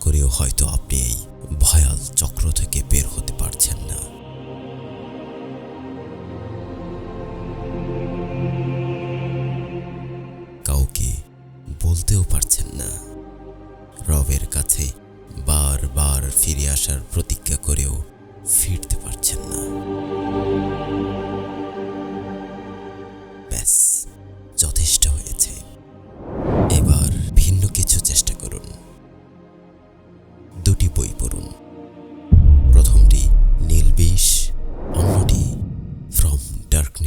করেও হয়তো আপনি এই ভয়াল চক্র থেকে বের হতে পারছেন না। কাউকে বলতেও পারছেন না। রবের কাছে বারবার ফিরে আসার প্রতিজ্ঞা করেও ফিরতে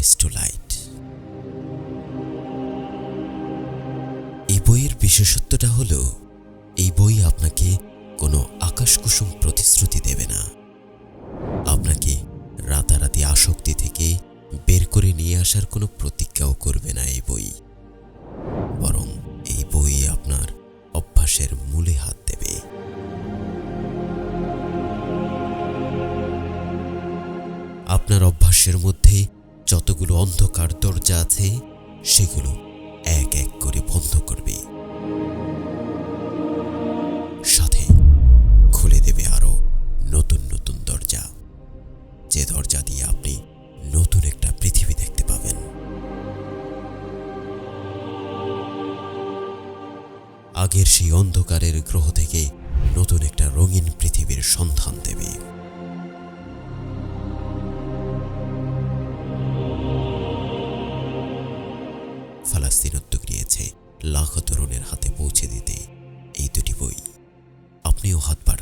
লাইট এই বইয়ের বিশেষত্বটা হলো, এই বই আপনাকে কোনো আকাশকুসুম প্রতিশ্রুতি দেবে না। আপনাকে রাতারাতি আসক্তি থেকে বের করে নিয়ে আসার কোনো প্রতিজ্ঞাও করবে না এই বই। বরং এই বই আপনার অভ্যাসের মূলে হাত দেবে। আপনার অভ্যাসের মধ্যে যতগুলো অন্ধকার দরজা আছে, সেগুলো এক এক করে বন্ধ করবে। সাথে খুলে দেবে আরও নতুন নতুন দরজা। যে দরজা দিয়ে আপনি নতুন একটা পৃথিবী দেখতে পাবেন। আগের সেই অন্ধকারের গ্রহ থেকে নতুন একটা রঙিন পৃথিবীর সন্ধান দেবে। লাখো তরুণের হাতে পৌঁছে দিতে এই দুটি বই। আপনিও হাত পা